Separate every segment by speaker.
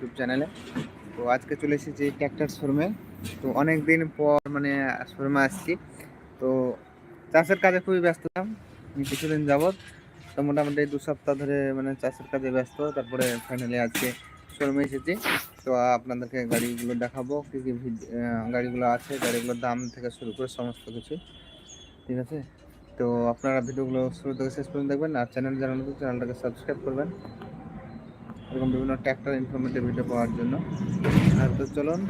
Speaker 1: YouTube চ্যানেলে তো আজকে চলে এসেছি ট্র্যাক্টর শোরুমে তো অনেক দিন পর মানে শোরুমে আসছি। তো চাষের কাজে খুবই ব্যস্ত ছিলাম। কিছুদিন যাবৎ। তো মোটামুটি দু সপ্তাহ ধরে মানে চাষের কাজে ব্যস্ত। তারপরে ফাইনালি আজকে শোরুমে এসেছি। তো আপনাদেরকে গাড়িগুলো দেখাবো। কী কী গাড়িগুলো আছে, গাড়িগুলোর দাম থেকে শুরু করে সমস্ত কিছু। ঠিক আছে? তো আপনারা ভিডিওগুলো শুরু থেকে শেষ পর্যন্ত দেখবেন। আর চ্যানেল নতুন চ্যানেলটাকে সাবস্ক্রাইব করবেন। এরকম বিভিন্ন ট্র্যাক্টর ইনফরমেটিভ ভিডিও পাওয়ার জন্য। আর তো চলুন।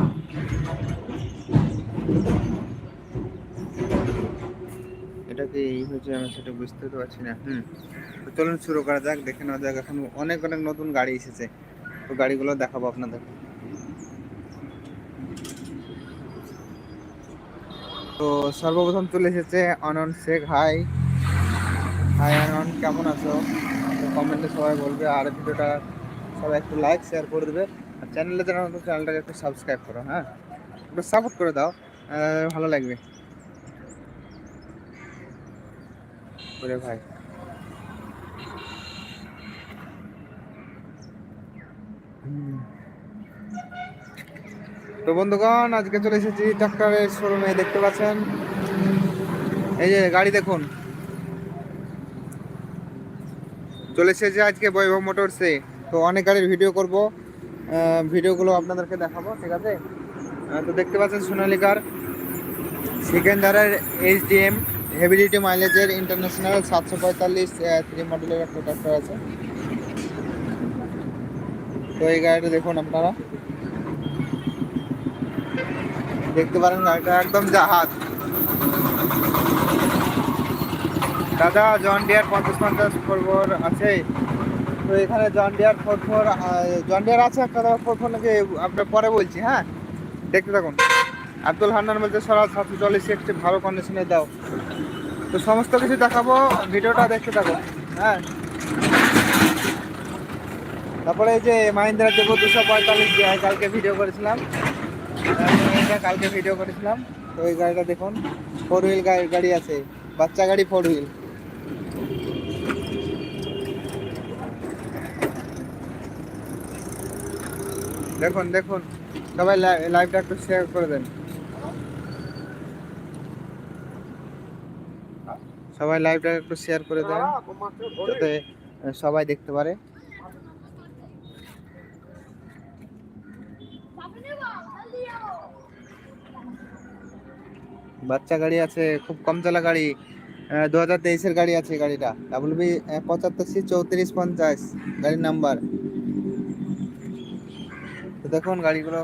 Speaker 1: এটা কি এই হয়েছে? আমি সেটা বুঝতে তো পারছি না। হুম। তো চলুন শুরু করা যাক, দেখে নেওয়া যাক। এখন অনেক অনেক নতুন গাড়ি এসেছে। তো গাড়িগুলো দেখাবো আপনাদের। তো সর্বপ্রথম চলে এসেছে অনন্ত শেখ। হাই হাই অনন্ত কেমন আছো? কমেন্টে সবাই বলবে। আর ভিডিওটা সবাই একটু লাইক শেয়ার করে দেবে। আর চ্যানেলে নতুন চ্যানেলটাকে একটু সাবস্ক্রাইব করো হ্যাঁ? একটু সাপোর্ট করে দাও ভালো লাগবে। ভাই। তো বন্ধুগণ, আজকে চলে এসেছি ট্রাক্টরের শোরুমে দেখতে পাচ্ছেন? এই যে গাড়ি দেখুন। চলে এসেছে আজকে বৈভব মোটরসে। তো অনেক গাড়ির ভিডিও করব। ভিডিওগুলো আপনাদেরকে দেখাবো, ঠিক আছে? তো দেখতে পাচ্ছেন সোনালিকার সিকেন্দারের H D M heavy duty মাইলেজের international সাতশো পঁয়তাল্লিশ থ্রি মডেলের একটা ট্রাক্টর আছে। তো এই গাড়িটা দেখুন আপনারা। দেখতে পারেন গাড়িটা একদম জাহাজ। দাদা জন ডিয়ার পঞ্চাশ পঞ্চাশ ফোর আছে? তো এখানে John Deere four four John Deere আছে একটা দাদা ফোর ফোর নাকি আপনার পরে বলছি হ্যাঁ? দেখতে থাকুন। আব্দুল হান্নান বলতে সরাজ সাতশো চল্লিশ একটি ভালো কন্ডিশনে দাও। তো সমস্ত কিছু দেখাবো, ভিডিওটা দেখতে থাকুন হ্যাঁ? তারপরে এই যে মাহিন্দ্রা দেবো দুশো পঁয়তাল্লিশ কালকে ভিডিও করেছিলাম। কালকে ভিডিও করেছিলাম। তো এই গাড়িটা দেখুন ফোর হুইল গাড়ি গাড়ি আছে। বাচ্চা গাড়ি ফোর হুইল দেখুন দেখুন। সবাই লাইভটা একটু শেয়ার করে দেন। সবাই লাইভটা একটু শেয়ার করে দেন, যাতে সবাই দেখতে পারে। বাচ্চা গাড়ি আছে, খুব কম চলা গাড়ি। দু হাজার তেইশের গাড়ি আছে গাড়িটা। ডাবল বি পঁচাত্তর সি চৌত্রিশ পঞ্চাশ, গাড়ির নাম্বার দেখুন গাড়িগুলো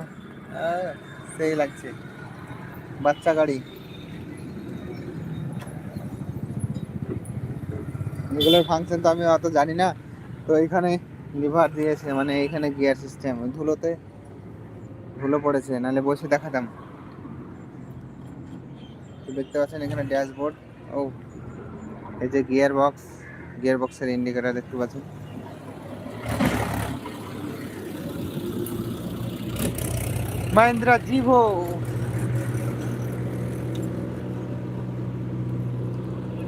Speaker 1: সেই লাগছে। বাচ্চা গাড়ি। এগুলোর ফাংশন তো আমি অত জানি না। তো এখানে লিভার দিয়েছে মানে এখানে গিয়ার সিস্টেম ধুলোতে ধুলো পড়েছে, নাহলে বসে দেখাতাম। দেখতে পাচ্ছেন এখানে ড্যাশবোর্ড ও, এই যে গিয়ার বক্স গিয়ার বক্সের ইন্ডিকেটর দেখতে পাচ্ছেন। মাহিন্দ্রা জিভো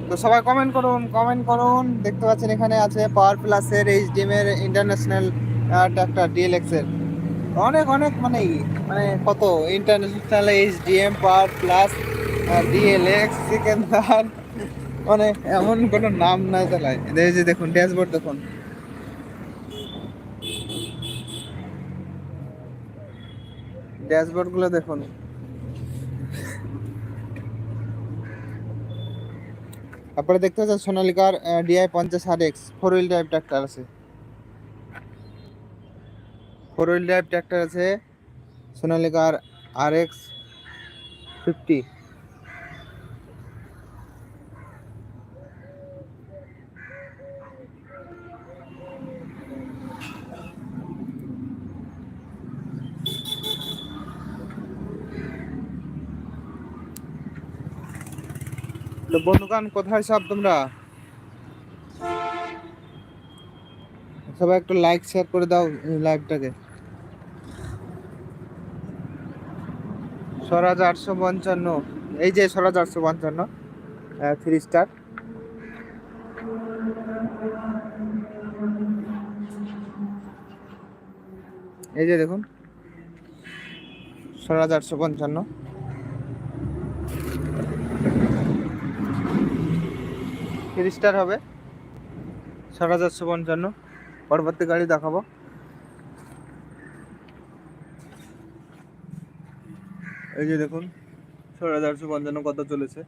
Speaker 1: তো সবাই কমেন্ট করুন কমেন্ট করুন। দেখতে পাচ্ছেন এখানে আছে পাওয়ার প্লাসের এইচডিএম এর ইন্টারন্যাশনাল ট্রাক্টর ডিএলএক্স এর। অনেক অনেক মানে মানে কত? International H HDM power plus DLX Sikander মানে এমন কোনো নাম নাই চালায় দেখুন ড্যাশবোর্ড দেখুন। ড্যাশবোর্ডগুলো দেখুন। তারপরে দেখতে পাচ্ছেন সোনালিকার ডিআই পঞ্চাশ R X four wheel drive tractor আছে। ফোর হুইল ড্রাইভ ট্র্যাক্টর আছে, সোনালিকার আর এক্স ফিফটি তো বন্ধুগান কোথায় সব তোমরা? সবাই একটু লাইক শেয়ার করে দাও লাইভটাকে স্বরাজ আটশো পঞ্চান্ন। এই যে স্বরাজ আটশো পঞ্চান্ন থ্রি স্টার এই যে দেখুন হাজার আটশো পঞ্চান্ন। থ্রি স্টার হবে। হাজার আটশো পঞ্চান্ন। পরবর্তী গাড়ি দেখাবো। এই যে দেখুন হাজার আটশো পঞ্চান্ন কত চলেছে।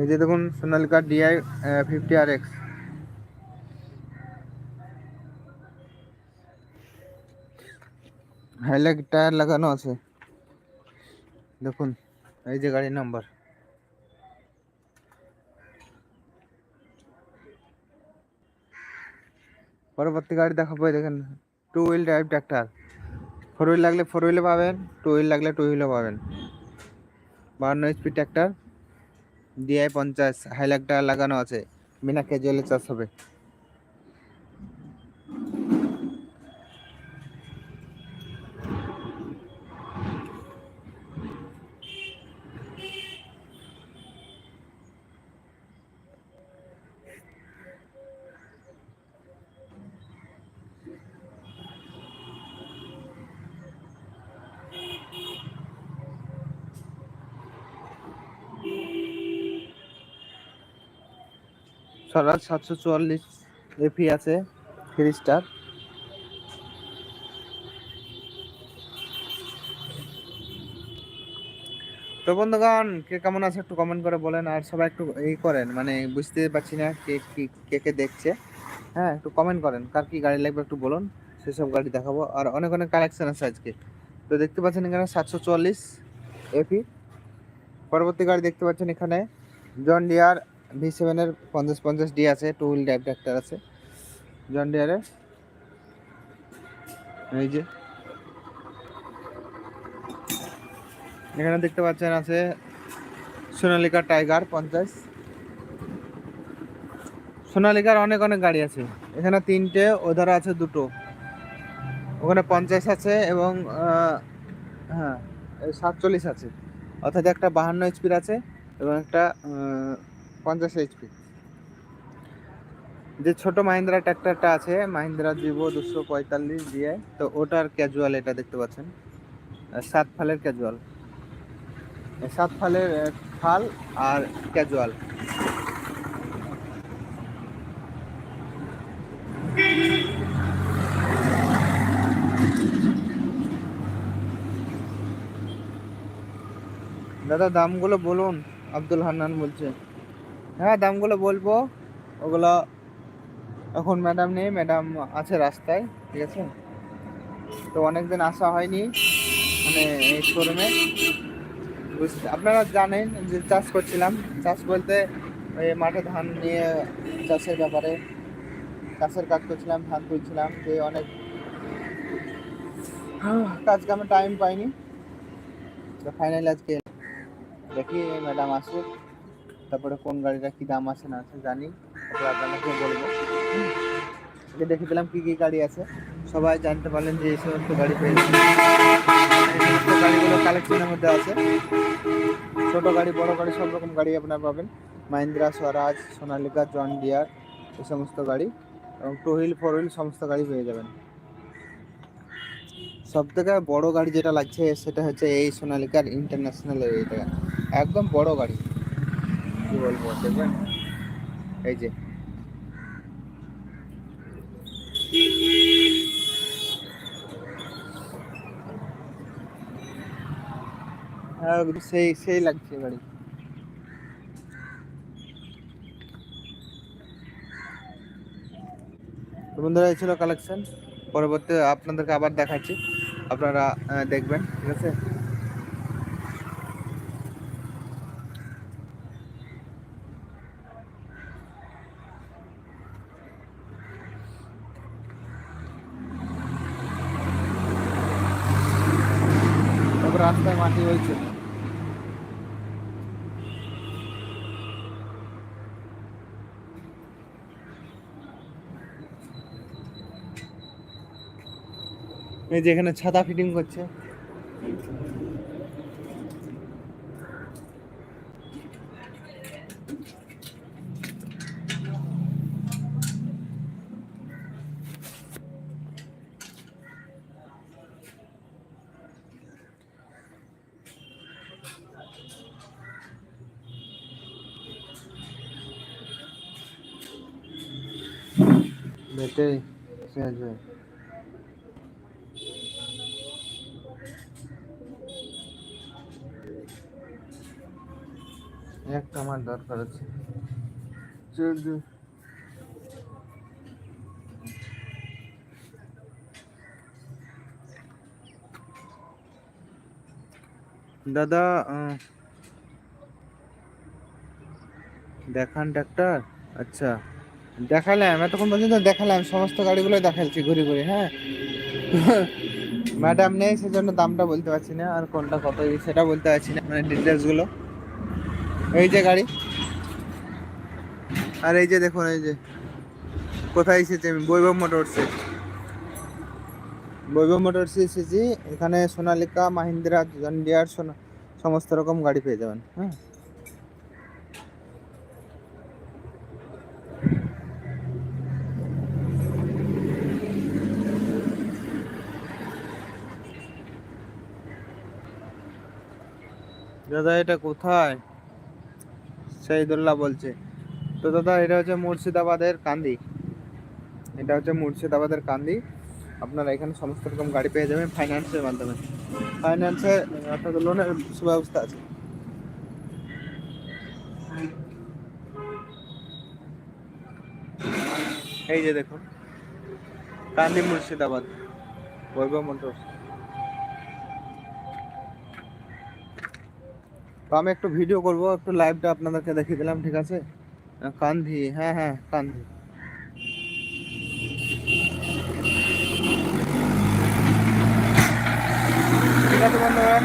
Speaker 1: এই যে দেখুন, Sonalika DI fifty R X highlight tyre লাগানো আছে। দেখুন, এই যে গাড়ির নাম্বার পরবর্তী গাড়ি দেখাবো দেখেন two wheel drive tractor four wheel লাগলে ফোর হুইলে পাবেন টু হুইল লাগলে টু হুইলে পাবেন। বাহান্ন এইচপি ট্র্যাক্টর ডিআই পঞ্চাশ হাইলাইটটা লাগানো আছে। বিনা ক্যাজুয়ালে চাষ হবে। স্বরাজ সাতশো চুয়াল্লিশ এফি আছে থ্রি স্টার তো বন্ধুগণ, কে কেমন আছে একটু কমেন্ট করে বলেন, আর সবাই একটু এই করেন মানে বুঝতে পারছি না কে, কি, কে কে দেখছে। হ্যাঁ একটু কমেন্ট করেন, কার কি গাড়ি লাগবে একটু বলুন, সেসব গাড়ি দেখাবো। আর অনেক অনেক কালেকশন আছে আজকে। তো দেখতে পাচ্ছেন এখানে সাতশো চুয়াল্লিশ এপি পরবর্তী গাড়ি দেখতে পাচ্ছেন এখানে জন ডিয়ার ভি সেভেনের পঞ্চাশ পঞ্চাশ ডি আছে টু হুইল ড্রাইভ ট্র্যাক্টর আছে। জন ডিয়ারের এই যে। এখানে দেখতে পাচ্ছেন আছে সোনালিকা টাইগার পঞ্চাশ। সোনালিকার অনেক অনেক গাড়ি আছে। এখানে তিনটে, ওধারে আছে দুটো। ওখানে পঞ্চাশ আছে এবং হ্যাঁ সাতচল্লিশ আছে। অর্থাৎ একটা বাহান্ন এইচপির আছে এবং একটা পঞ্চাশ এইচপি যে ছোট মাহিন্দ্রা ট্র্যাক্টরটা আছে, মাহিন্দ্রা জিভো দুশো পঁয়তাল্লিশ দিয়ে তো ওটার ক্যাজুয়াল এটা দেখতে পাচ্ছেন। সাত ফালের ক্যাজুয়াল সাত ফালের ফাল আর ক্যাজুয়াল দাদা, দামগুলো বলুন, আব্দুল হান্নান বলছে। হ্যাঁ দামগুলো বলব। ওগুলো এখন ম্যাডাম নেই ম্যাডাম আছে রাস্তায়, ঠিক আছে? তো অনেকদিন আসা হয়নি মানে এই শোরুমে বুঝতে, আপনারা জানেন যে চাষ করছিলাম। চাষ বলতে ওই মাঠে ধান নিয়ে চাষের ব্যাপারে। চাষের কাজ করছিলাম, ধান তুলছিলাম, যে অনেক কাজ কামে টাইম পাইনি। তো ফাইনালি আজকে দেখি ম্যাডাম আসুক। তারপরে কোন গাড়িটা কি দাম আছে না আছে জানি আপনাদেরকে বলব। দেখে পেলাম কি কি গাড়ি আছে। সবাই জানতে পারলেন যে এই সমস্ত গাড়ি পেয়েছে। গাড়িগুলো কালেকশনের মধ্যে আছে। ছোট গাড়ি, বড় গাড়ি, সব রকম গাড়ি আপনারা পাবেন। মাহিন্দ্রা, স্বরাজ, সোনালিকা, জন ডিয়ার, এই সমস্ত গাড়ি। এবং টু হুইল, ফোর হুইল সমস্ত গাড়ি পেয়ে যাবেন। সব থেকে বড় গাড়ি যেটা লাগছে সেটা হচ্ছে এই সোনালিকার ইন্টারন্যাশনাল এটা একদম বড় গাড়ি। কি বলব দেখবেন এই যে। সেই সেই লাগছে গাড়ি বন্ধুরা, এই ছিল কালেকশন পরবর্তী আপনাদেরকে আবার দেখাচ্ছি। আপনারা দেখবেন, ঠিক আছে? এই যে এখানে ছাতা ফিটিং করছে। বেটে সে আছে একটা আমার দরকার আছে। দাদা দেখান ডাক্তার আচ্ছা দেখালাম, এতক্ষণ পর্যন্ত দেখালাম, সমস্ত গাড়িগুলো দেখাচ্ছি ঘুরে ঘুরে হ্যাঁ? ম্যাডাম নেই, সেজন্য দামটা বলতে পারছি না, আর কোনটা কত, সেটা বলতে পারছি না মানে ডিটেলসগুলো। এই যে গাড়ি। আর এই যে দেখুন, এই যে। কোথায় এসেছি আমি? বৈভব মোটরসে বৈভব মোটরসে এসেছি। এখানে সোনালিকা, মাহিন্দ্রা জন্ডিয়ার সোনা সমস্ত রকম গাড়ি পেয়ে যাবেন হ্যাঁ। দাদা, এটা কোথায়? শহীদুল্লাহ বলছে। তো দাদা, এটা হচ্ছে মুর্শিদাবাদের কান্দি। এটা হচ্ছে মুর্শিদাবাদের কান্দি। আপনারা এখানে সমস্ত রকম গাড়ি পেয়ে যাবেন ফাইন্যান্সের মাধ্যমে। ফাইন্যান্সে অর্থাৎ লোনের সুব্যবস্থা আছে। এই যে দেখুন, কান্দি মুর্শিদাবাদ, বৈভব মোটরস। তো আমি একটু ভিডিও করব, একটু লাইভটা আপনাদেরকে দেখিয়ে দিলাম, ঠিক আছে? কান্ধি হ্যাঁ হ্যাঁ কান্ধি ঠিক আছে বন্ধুরা,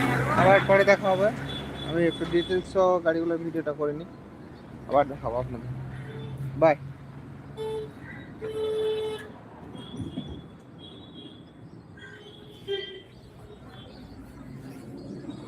Speaker 1: আবার পরে দেখা হবে। আমি একটু ডিটেলস গাড়িগুলোর ভিডিওটা করে নিই। আবার দেখাবো আপনাদের। বাই